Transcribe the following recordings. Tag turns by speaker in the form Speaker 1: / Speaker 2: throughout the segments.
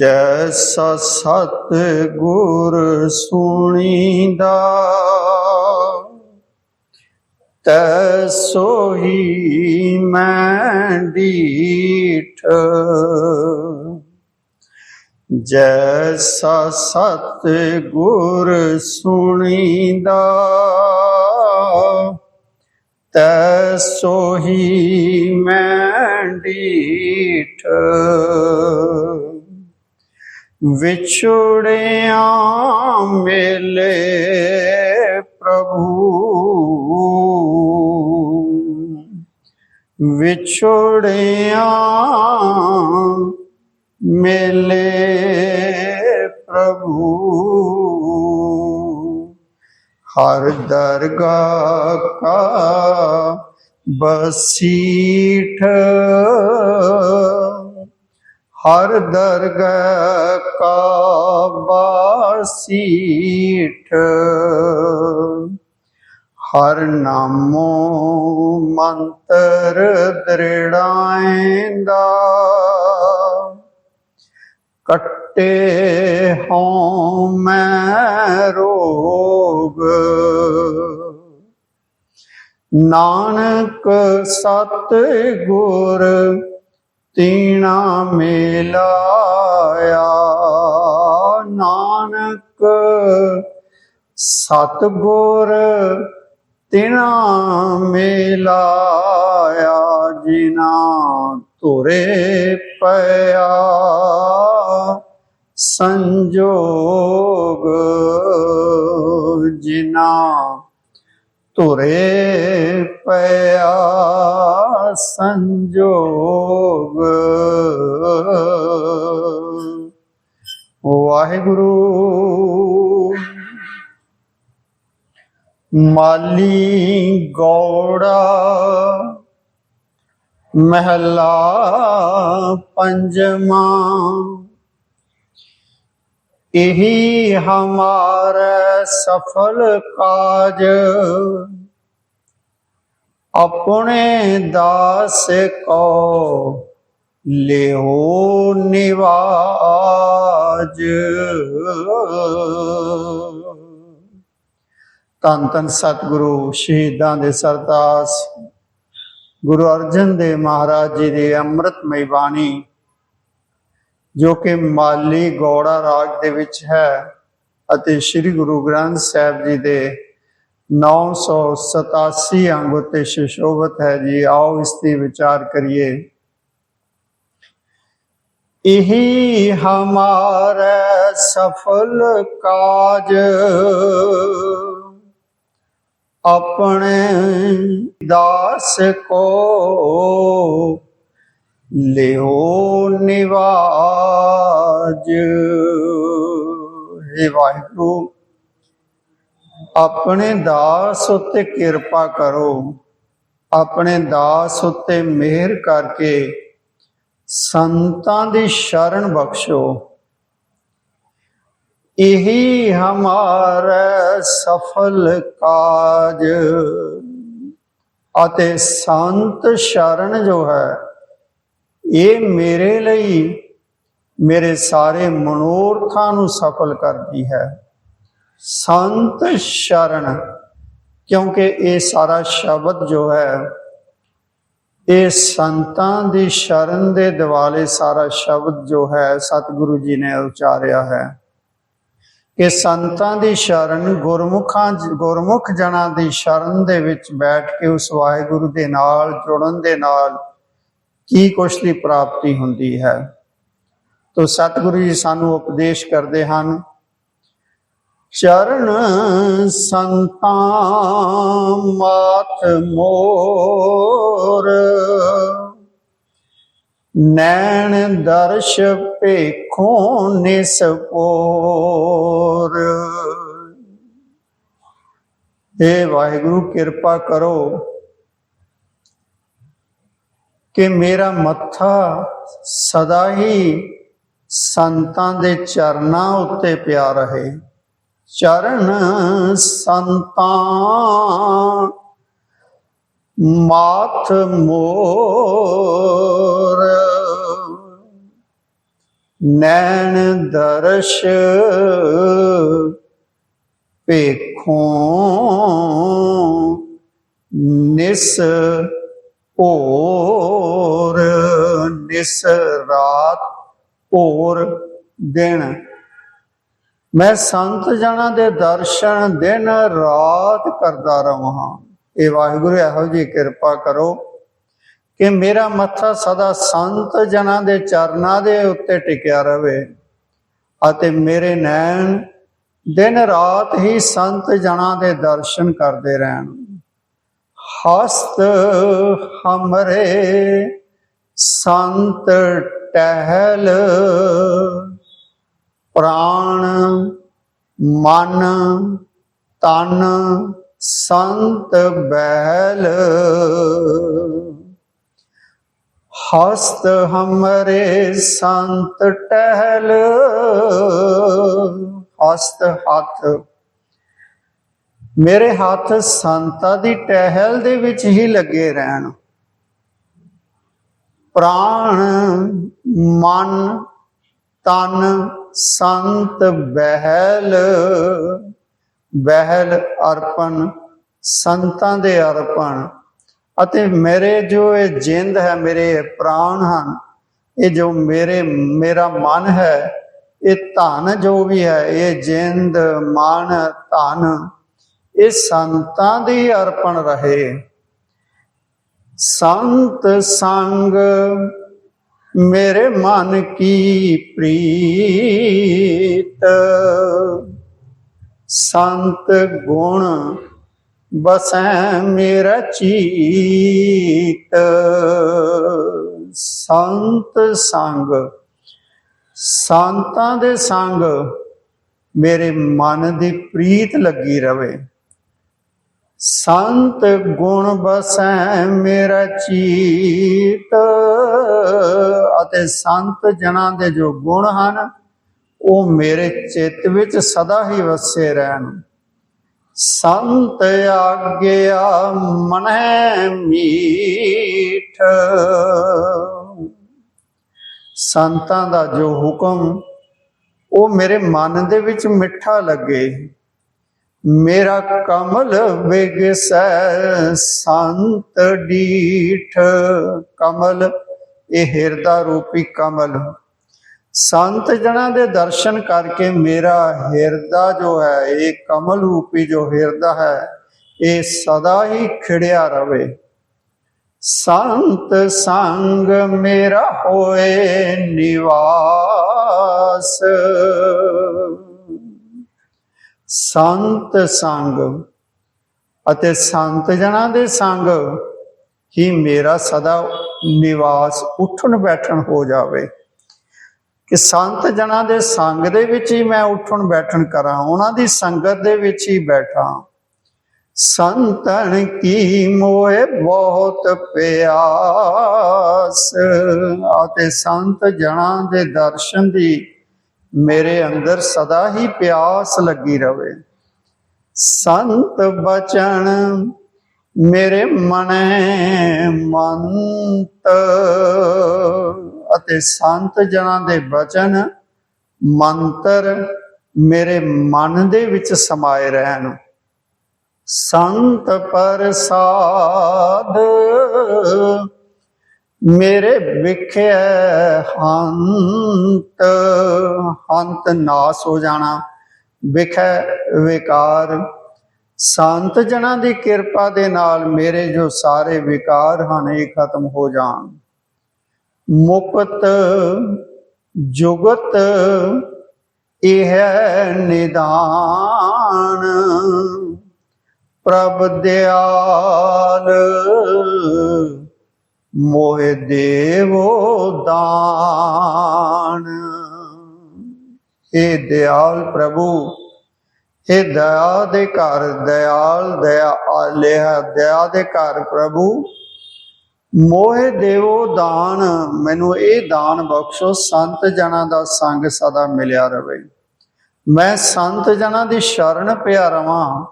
Speaker 1: ਜੈਸਾ ਸਤ ਗੁਰ ਸੁਣੀਦਾ ਤੈ ਸੋਹੀ ਮੈਂ ਡੀਠ। ਜੈਸਾ ਸਤ ਗੁਰ ਸੁਣੀਦਾ ਤੈ ਸੋਹੀ ਮੈਂ ਡੀਠ। ਵਿਛੜਿਆ ਮੇਲੇ ਪ੍ਰਭੂ। ਵਿਛੜਿਆ ਮੇਲੇ ਪ੍ਰਭੂ। ਹਰ ਦਰਗਾਹ ਕਾ ਬਸੀਠ। ਹਰ ਦਰਗਾਹ ਕਾ ਬਸੀਠ ਹਰ ਨਾਮੋ ਮੰਤਰ ਦ੍ਰਿੜਾਇਂਦਾ ਕੱਟੇ ਹਉ ਮੈਂ ਰੋਗ। ਨਾਨਕ ਸਤ ਗੁਰ ਤੀਣਾ ਮੇਲਾਇਆ। ਨਾਨਕ ਸਤ ਗੁਰ ਤਿਨਾ ਮਿਲਾਇਆ ਜਿਨਾ ਤੁਰੇ ਪਿਆ। ਸੰਜੋਗ ਜਿਨਾ ਤੁਰੇ ਪਿਆ। ਸੰਜੋਗ। ਵਾਹਿਗੁਰੂ ਮਾਲੀ ਗੌੜਾ ਮਹਲਾ ਪੰਜਵਾ। ਇਹੀ ਹਮਾਰਾ ਸਫਲ ਕਾਜ। ਆਪਣੇ ਦਾਸ ਕੋ ਲਿਓ ਨਿਵਾਜ। ਤਨ ਤਨ ਸਤਿਗੁਰੂ ਸ਼ਹੀਦਾਂ ਦੇ ਸਰਦਾਸ, ਗੁਰੂ ਅਰਜਨ ਦੇਵ ਮਹਾਰਾਜ ਜੀ ਦੀ ਅੰਮ੍ਰਿਤਮਈ ਬਾਣੀ, ਜੋ ਕਿ ਮਾਲੀ ਗੌੜਾ ਰਾਗ ਦੇ ਵਿੱਚ ਹੈ, ਅਤੇ ਸ੍ਰੀ ਗੁਰੂ ਗ੍ਰੰਥ ਸਾਹਿਬ ਜੀ ਦੇ 987 ਅੰਗ ਉਤੇ ਸੁਸ਼ੋਭਤ ਹੈ ਜੀ, ਆਓ ਇਸ ਦੀ ਵਿਚਾਰ ਕਰੀਏ। ਇਹੀ ਹਮਾਰਾ ਸਫਲ ਕਾਜ, ਆਪਣੇ ਦਾਸ ਕੋ ਲਿਓ ਨਿਵਾਜ। हे ਵਾਹਿਗੁਰੂ। ਆਪਣੇ ਦਾਸ ਉੱਤੇ ਕਿਰਪਾ ਕਰੋ। ਆਪਣੇ ਦਾਸ ਉੱਤੇ ਮਿਹਰ ਕਰਕੇ ਸੰਤਾਂ ਦੀ ਸ਼ਰਨ ਬਖਸ਼ੋ। ਇਹੀ ਹਮਾਰਾ ਸਫਲ ਕਾਜ ਅਤੇ ਸੰਤ ਸ਼ਰਨ ਜੋ ਹੈ, ਇਹ ਮੇਰੇ ਲਈ ਮੇਰੇ ਸਾਰੇ ਮਨੋਰਥਾਂ ਨੂੰ ਸਫਲ ਕਰਦੀ ਹੈ। ਸੰਤ ਸ਼ਰਨ, ਕਿਉਂਕਿ ਇਹ ਸਾਰਾ ਸ਼ਬਦ ਜੋ ਹੈ, ਇਹ ਸੰਤਾਂ ਦੀ ਸ਼ਰਨ ਦੇ ਦਿਵਾਲੇ ਸਾਰਾ ਸ਼ਬਦ ਜੋ ਹੈ, ਸਤਿਗੁਰੂ ਜੀ ਨੇ ਉਚਾਰਿਆ ਹੈ। ਕਿ ਸੰਤਾਂ ਦੀ ਸ਼ਰਨ ਗੁਰਮੁਖਾਂ ਗੁਰਮੁਖ ਜਨਾਂ ਦੀ ਸ਼ਰਨ ਦੇ ਵਿੱਚ ਬੈਠ ਕੇ ਉਸ ਵਾਹਿਗੁਰੂ ਦੇ ਨਾਲ, ਜੁੜਨ ਦੇ ਨਾਲ ਕੀ ਕੁਛ ਦੀ ਪ੍ਰਾਪਤੀ ਹੁੰਦੀ ਹੈ। ਤੋ ਸਤਿਗੁਰੂ ਜੀ ਸਾਨੂੰ ਉਪਦੇਸ਼ ਕਰਦੇ ਹਨ ਚਰਨ ਸੰਤਾਂ ਮਾਤ ਮੋਰ। ਨੈਣ ਦਰਸ਼ ਪੇਖੋਂ ਨਿਸਪੋਰ ਏ ਵਾਹਿਗੁਰੂ, ਕਿਰਪਾ ਕਰੋ ਕਿ ਮੇਰਾ ਮੱਥਾ ਸਦਾ ਹੀ ਸੰਤਾਂ ਦੇ ਚਰਨਾਂ ਉੱਤੇ ਪਿਆ ਰਹੇ। ਚਰਨ ਸੰਤਾਂ ਮਾਥ ਮੋਰ। ਨੈਣ ਦਰਸ਼ ਵੇਖੋਂ ਨਿਸ ਭੋਰ ਨਿਸ ਰਾਤ ਭੋਰ ਦਿਨ ਮੈਂ ਸੰਤ ਜਨਾਂ ਦੇ ਦਰਸ਼ਨ ਦਿਨ ਰਾਤ ਕਰਦਾ ਰਵਾਂ। ਇਹ ਵਾਹਿਗੁਰੂ ਇਹੋ ਜੀ ਕਿਰਪਾ ਕਰੋ ਕਿ ਮੇਰਾ ਮੱਥਾ ਸਦਾ ਸੰਤ ਜਨਾਂ ਦੇ ਚਰਨਾਂ ਦੇ ਉੱਤੇ ਟਿਕਿਆ ਰਵੇ ਅਤੇ ਮੇਰੇ ਨੈਣ ਦਿਨ ਰਾਤ ਹੀ ਸੰਤ ਜਨਾਂ ਦੇ ਦਰਸ਼ਨ ਕਰਦੇ ਰਹਿਣ। ਹਸਤ ਹਮਰੇ ਸੰਤ ਟਹਿਲ ਪ੍ਰਾਣ, ਮਨ, ਤਨ, ਸੰਤ ਬਹਿਲ ਹਸਤ ਹਮਰੇ ਸੰਤ ਟਹਿਲ। ਹਸਤ ਹੱਥ। ਮੇਰੇ ਹੱਥ ਸੰਤਾਂ ਦੀ ਟਹਿਲ ਦੇ ਵਿੱਚ ਹੀ ਲੱਗੇ ਰਹਿਣ। ਪ੍ਰਾਣ, ਮਨ, ਤਨ ਸੰਤ ਬਹਿਲ ਬਹਿਲ ਅਰਪਣ, ਸੰਤਾਂ ਦੇ ਅਰਪਣ। ਅਤੇ ਮੇਰੇ ਜੋ ਇਹ ਜਿੰਦ ਹੈ, ਮੇਰੇ ਪ੍ਰਾਣ ਹਨ, ਇਹ ਜੋ ਮੇਰੇ, ਮੇਰਾ ਮਨ ਹੈ, ਇਹ ਧਨ ਜੋ ਵੀ ਹੈ, ਇਹ ਜਿੰਦ, ਮਨ, ਧਨ, ਇਹ ਸੰਤਾਂ ਦੀ ਅਰਪਣ ਰਹੇ। ਸੰਤ ਸੰਗ ਮੇਰੇ ਮਨ ਕੀ ਪ੍ਰੀਤ? ਸੰਤ ਗੁਣ ਬਸੈ ਮੇਰਾ ਚੀਤ। ਸੰਤ ਸੰਗ, ਸੰਤਾਂ ਦੇ ਸੰਗ ਮੇਰੇ ਮਨ ਦੀ ਪ੍ਰੀਤ ਲੱਗੀ ਰਵੇ। ਸੰਤ ਗੁਣ ਬਸੈ ਮੇਰਾ ਚੀਤ, ਅਤੇ ਸੰਤ ਜਨਾਂ ਦੇ ਜੋ ਗੁਣ ਹਨ, ਉਹ ਮੇਰੇ ਚਿੱਤ ਵਿੱਚ ਸਦਾ ਹੀ ਵਸੇ ਰਹਿਣ। ਸੰਤ ਆਗਿਆ ਮਨੈ ਮੀਠ। ਸੰਤਾਂ ਦਾ ਜੋ ਹੁਕਮ, ਉਹ ਮੇਰੇ ਮਨ ਦੇ ਵਿੱਚ ਮਿੱਠਾ ਲੱਗੇ। ਮੇਰਾ ਕਮਲ ਵਿਗਸੈ ਸੰਤ ਡੀਠ। ਕਮਲ, ਇਹ ਹਿਰਦਾ ਰੂਪੀ ਕਮਲ। ਸੰਤ ਜਨਾਂ ਦੇ ਦਰਸ਼ਨ ਕਰਕੇ ਮੇਰਾ ਹਿਰਦਾ ਜੋ ਹੈ, ਇਹ ਕਮਲ ਰੂਪੀ ਜੋ ਹਿਰਦਾ ਹੈ, ਇਹ ਸਦਾ ਹੀ ਖਿੜਿਆ ਰਵੇ। ਸੰਤ ਸੰਗ ਮੇਰਾ ਹੋਏ ਨਿਵਾਸ। ਸੰਤ ਸੰਗ ਅਤੇ ਸੰਤ ਜਨਾਂ ਦੇ ਸੰਗ ਹੀ ਮੇਰਾ ਸਦਾ ਨਿਵਾਸ ਉੱਠਣ ਬੈਠਣ ਹੋ ਜਾਵੇ। ਕਿ ਸੰਤ ਜਨਾਂ ਦੇ ਸੰਗ ਦੇ ਵਿੱਚ ਹੀ ਮੈਂ ਉੱਠਣ ਬੈਠਣ ਕਰਾਂ, ਉਹਨਾਂ ਦੀ ਸੰਗਤ ਦੇ ਵਿੱਚ ਹੀ ਬੈਠਾਂ। ਸੰਤਨ ਕੀ ਮੋਏ ਬਹੁਤ ਪਿਆਸ ਅਤੇ ਸੰਤ ਜਨਾਂ ਦੇ ਦਰਸ਼ਨ ਦੀ ਮੇਰੇ ਅੰਦਰ ਸਦਾ ਹੀ ਪਿਆਸ ਲੱਗੀ ਰਵੇ। ਸੰਤ ਬਚਨ ਮੇਰੇ ਮਨੇ ਮੰਤ। ਅਤੇ ਸੰਤ ਜਨਾਂ ਦੇ ਬਚਨ ਮੰਤਰ ਮੇਰੇ ਮਨ ਦੇ ਵਿੱਚ ਸਮਾਏ ਰਹਿਣ। ਸੰਤ ਪ੍ਰਸਾਦ ਮੇਰੇ ਵਿਖੇ ਹੰਤ ਹੰਤ ਨਾਸ ਹੋ ਜਾਣਾ। ਵਿਖੇ ਵਿਕਾਰ। ਸੰਤ ਜਨਾਂ ਦੀ ਕਿਰਪਾ ਦੇ ਨਾਲ ਮੇਰੇ ਜੋ ਸਾਰੇ ਵਿਕਾਰ ਹਨ, ਇਹ ਖਤਮ ਹੋ ਜਾਣ। ਮੁਕਤ ਜੁਗਤ, ਇਹ ਨਿਦਾਨ। ਪ੍ਰਭ ਦਿਆਲ ਮੋਹਿ ਦੇਵੋ ਦਾਨ। ਇਹ ਦਿਆਲ ਪ੍ਰਭੂ, ਇਹ ਦਇਆ ਦੇ ਘਰ, ਦਿਆਲ ਦਇਆ ਆਲਿਆ, ਦਇਆ ਦੇ ਘਰ ਪ੍ਰਭੂ। ਮੋਹਿ ਦੇਵੋ ਦਾਨ, ਮੈਨੂੰ ਇਹ ਦਾਨ ਬਖਸ਼ੋ, ਸੰਤ ਜਨਾਂ ਦਾ ਸੰਗ ਸਦਾ ਮਿਲਿਆ ਰਵੇ। ਮੈਂ ਸੰਤ ਜਨਾਂ ਦੀ ਸ਼ਰਨ ਪਿਆ ਰਵਾਂ,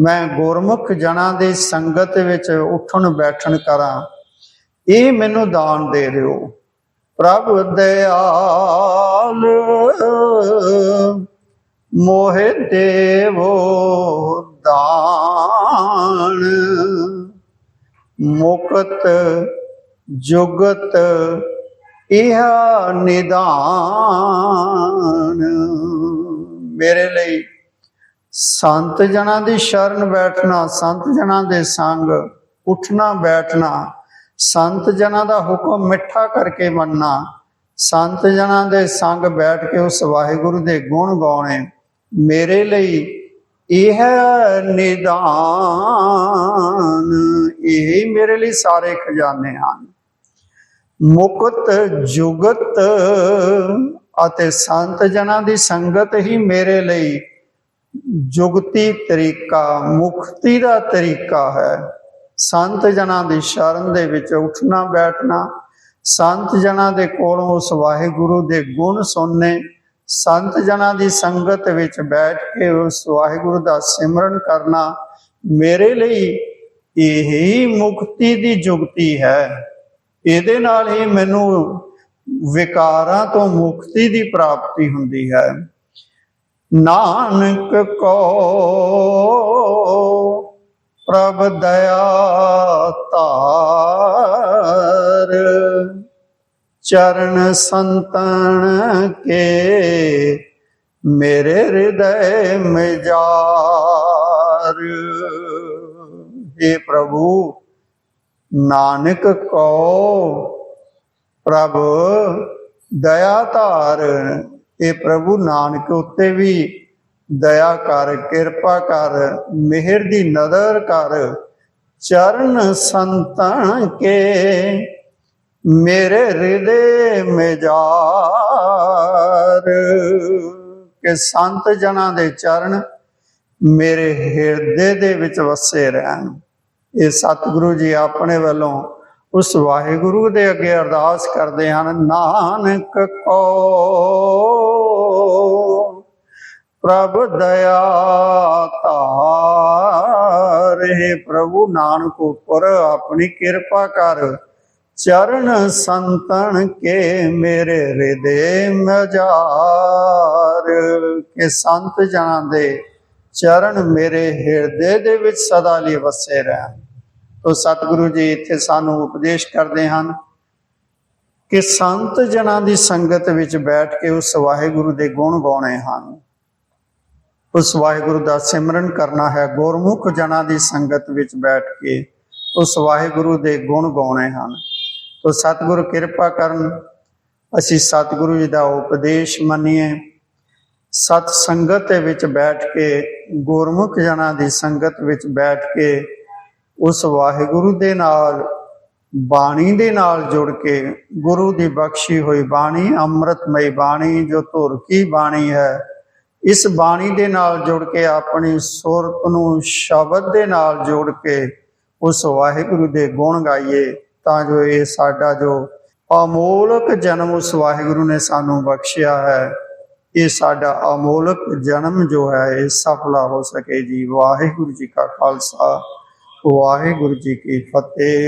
Speaker 1: ਮੈਂ ਗੁਰਮੁਖ ਜਨਾਂ ਦੀ ਸੰਗਤ ਵਿੱਚ ਉੱਠਣ ਬੈਠਣ ਕਰਾਂ। ਇਹ ਮੈਨੂੰ ਦਾਨ ਦੇ ਦਿਓ। ਪ੍ਰਭ ਦਇਆਲ ਮੋਹਿ ਦੇਵੋ ਦਾਨ। ਮੁਕਤ ਜੁਗਤ ਇਹ ਨਿਦਾਨ। ਮੇਰੇ ਲਈ ਸੰਤ ਜਨਾਂ ਦੀ ਸ਼ਰਨ ਬੈਠਣਾ, ਸੰਤ ਜਨਾਂ ਦੇ ਸੰਗ ਉੱਠਣਾ, ਬੈਠਣਾ ਸੰਤ ਜਨਾਂ ਦਾ ਹੁਕਮ ਮਿੱਠਾ ਕਰਕੇ ਮੰਨਣਾ। ਸੰਤ ਜਨਾਂ ਦੇ ਸੰਗ ਬੈਠ ਕੇ ਉਸ ਵਾਹਿਗੁਰੂ ਦੇ ਗੁਣ ਗਾਉਣੇ, ਮੇਰੇ ਲਈ ਇਹ ਨਿਦਾਨ, ਇਹ ਮੇਰੇ ਲਈ ਸਾਰੇ ਖਜ਼ਾਨੇ ਹਨ। ਮੁਕਤ ਜੁਗਤ ਅਤੇ ਸੰਤ ਜਨਾਂ ਦੀ ਸੰਗਤ ਹੀ ਮੇਰੇ ਲਈ ਜੁਗਤੀ ਤਰੀਕਾ, ਮੁਕਤੀ ਦਾ ਤਰੀਕਾ ਹੈ। ਸੰਤ ਜਨਾਂ ਦੀ ਸ਼ਰਨ ਦੇ ਵਿੱਚ ਉੱਠਣਾ, ਬੈਠਣਾ। ਸੰਤ ਜਨਾਂ ਦੇ ਕੋਲੋਂ ਉਸ ਵਾਹਿਗੁਰੂ ਦੇ ਗੁਣ ਸੁਣਨੇ। ਸੰਤ ਜਨਾਂ ਦੀ ਸੰਗਤ ਵਿੱਚ ਬੈਠ ਕੇ ਉਸ ਵਾਹਿਗੁਰੂ ਦਾ ਸਿਮਰਨ ਕਰਨਾ ਮੇਰੇ ਲਈ ਇਹ ਹੀ ਮੁਕਤੀ ਦੀ ਜੁਗਤੀ ਹੈ। ਇਹਦੇ ਨਾਲ ਹੀ ਮੈਨੂੰ ਵਿਕਾਰਾਂ ਤੋਂ ਮੁਕਤੀ ਦੀ ਪ੍ਰਾਪਤੀ ਹੁੰਦੀ ਹੈ। ਨਾਨਕ ਕੋ ਪ੍ਰਭ ਦਇਆ ਤਾਰ ਚਰਨ ਸੰਤਨ ਕੇ ਮੇਰੇ ਹਿਰਦੈ ਮਜਾਰ। हे ਪ੍ਰਭੂ, ਨਾਨਕ ਕੋ ਪ੍ਰਭ ਦਇਆ ਧਾਰ। ਇਹ ਪ੍ਰਭੂ, ਨਾਨਕ ਉੱਤੇ ਵੀ ਦਇਆ ਕਰ, ਕਿਰਪਾ ਕਰ, ਮਿਹਰ ਦੀ ਨਦਰ ਕਰ, ਚਰਨ ਸੰਤਨ ਕੇ ਮੇਰੇ ਹਿਰਦੇ ਮੇਜਾਰ। ਕਿ ਸੰਤ ਜਨਾਂ ਦੇ ਚਰਨ ਮੇਰੇ ਹਿਰਦੇ ਦੇ ਵਿੱਚ ਵਸੇ ਰਹਿਣ। ਇਹ ਸਤਿਗੁਰੂ ਜੀ ਆਪਣੇ ਵੱਲੋਂ ਉਸ ਵਾਹਿਗੁਰੂ ਦੇ ਅੱਗੇ ਅਰਦਾਸ ਕਰਦੇ ਹਨ, ਨਾਨਕ ਕੋ। ਪ੍ਰਭ ਦਇਆ ਧਾਰ। ਪ੍ਰਭੂ ਨਾਨਕ ਉਪਰ ਆਪਣੀ ਕਿਰਪਾ ਕਰ। ਚਰਨ ਸੰਤਨ ਕੇ ਮੇਰੇ ਹਿਰਦੇ ਮਜਾਰ ਕਿ ਸੰਤ ਜਨਾਂ ਦੇ ਚਰਨ ਮੇਰੇ ਹਿਰਦੇ ਦੇ ਵਿੱਚ ਸਦਾ ਲਈ ਵਸੇ ਰਹਿਣ। ਤੋ ਸਤਿਗੁਰੂ ਜੀ, ਇੱਥੇ ਸਾਨੂੰ ਉਪਦੇਸ਼ ਕਰਦੇ ਹਨ ਕਿ ਸੰਤ ਜਨਾਂ ਦੀ ਸੰਗਤ ਵਿੱਚ ਬੈਠ ਕੇ ਉਸ ਵਾਹਿਗੁਰੂ ਦੇ ਗੁਣ ਗਾਉਣੇ ਹਨ। ਉਸ ਵਾਹਿਗੁਰੂ ਦਾ ਸਿਮਰਨ ਕਰਨਾ ਹੈ। ਗੁਰਮੁਖ ਜਨਾਂ ਦੀ ਸੰਗਤ ਵਿੱਚ ਬੈਠ ਕੇ ਉਸ ਵਾਹਿਗੁਰੂ ਦੇ ਗੁਣ ਗਾਉਣੇ ਹਨ। ਤੋ ਸਤਿਗੁਰੂ ਕਿਰਪਾ ਕਰਨ, ਅਸੀਂ ਸਤਿਗੁਰੂ ਜੀ ਦਾ ਉਪਦੇਸ਼ ਮੰਨੀਏ। ਸਤ ਸੰਗਤ ਦੇ ਵਿੱਚ ਬੈਠ ਕੇ, ਗੁਰਮੁਖ ਜਨਾਂ ਦੀ ਸੰਗਤ ਵਿੱਚ ਬੈਠ ਕੇ ਉਸ ਵਾਹਿਗੁਰੂ ਦੇ ਨਾਲ, ਬਾਣੀ ਦੇ ਨਾਲ ਜੁੜ ਕੇ ਗੁਰੂ ਦੀ ਬਖਸ਼ੀ ਹੋਈ ਬਾਣੀ, ਅੰਮ੍ਰਿਤਮਈ ਬਾਣੀ, ਜੋ ਧੁਰ ਕੀ ਬਾਣੀ ਹੈ ਇਸ ਬਾਣੀ ਦੇ ਨਾਲ ਜੁੜ ਕੇ, ਆਪਣੀ ਸੁਰਤ ਨੂੰ ਸ਼ਬਦ ਦੇ ਨਾਲ ਜੋੜ ਕੇ ਉਸ ਵਾਹਿਗੁਰੂ ਦੇ ਗੁਣ ਗਾਈਏ, ਤਾਂ ਜੋ ਇਹ ਸਾਡਾ ਜੋ ਅਮੋਲਕ ਜਨਮ ਉਸ ਵਾਹਿਗੁਰੂ ਨੇ ਸਾਨੂੰ ਬਖਸ਼ਿਆ ਹੈ, ਇਹ ਸਾਡਾ ਅਮੋਲਕ ਜਨਮ ਜੋ ਹੈ, ਇਹ ਸਫਲਾ ਹੋ ਸਕੇ ਜੀ। ਵਾਹਿਗੁਰੂ ਜੀ ਕਾ ਖਾਲਸਾ, ਵਾਹਿਗੁਰੂ ਜੀ ਕੀ ਫਤਿਹ।